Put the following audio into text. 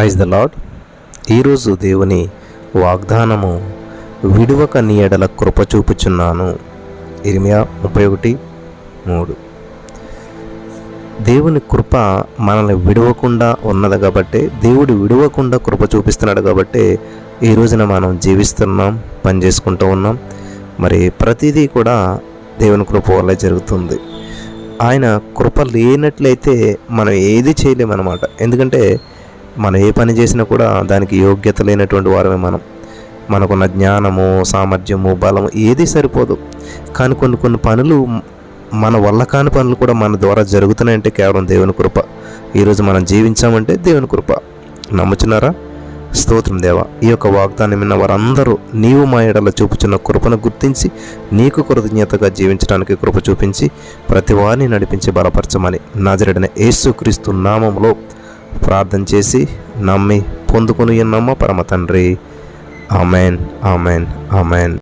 Praise the lord ఈరోజు దేవుని వాగ్దానము విడువక నీయడల కృప చూపుచున్నాను. ఇరిమియా ముప్పై ఒకటి మూడు. దేవుని కృప మనల్ని విడవకుండా ఉన్నది కాబట్టి దేవుడు విడవకుండా కృప చూపిస్తున్నాడు కాబట్టి ఈ రోజున మనం జీవిస్తున్నాం పని చేసుకుంటూ ఉన్నాం. మరి ప్రతిదీ కూడా దేవుని కృప వల్ల జరుగుతుంది. ఆయన కృప లేనట్లయితే మనం ఏది చేయలేమన్నమాట. ఎందుకంటే మనం ఏ పని చేసినా కూడా దానికి యోగ్యత లేనటువంటి వారమే మనం. మనకున్న జ్ఞానము సామర్థ్యము బలము ఏది సరిపోదు. కానీ కొన్ని కొన్ని పనులు మన వల్ల కాని పనులు కూడా మన ద్వారా జరుగుతున్నాయంటే కేవలం దేవుని కృప. ఈరోజు మనం జీవించామంటే దేవుని కృప. నమ్ముచున్నారా? స్తోత్రం దేవ. ఈ యొక్క వాగ్దానం విన్న వారందరూ నీవు మా ఎడల చూపుచున్న కృపను గుర్తించి నీకు కృతజ్ఞతగా జీవించడానికి కృప చూపించి ప్రతి వారిని నడిపించి బలపరచమని. నాజరడిన యేసుక్రీస్తు నామంలో ప్రార్థన చేసి నమ్మి పొందుకుని ఉన్నామా? పరమ తండ్రి. Amen amen amen.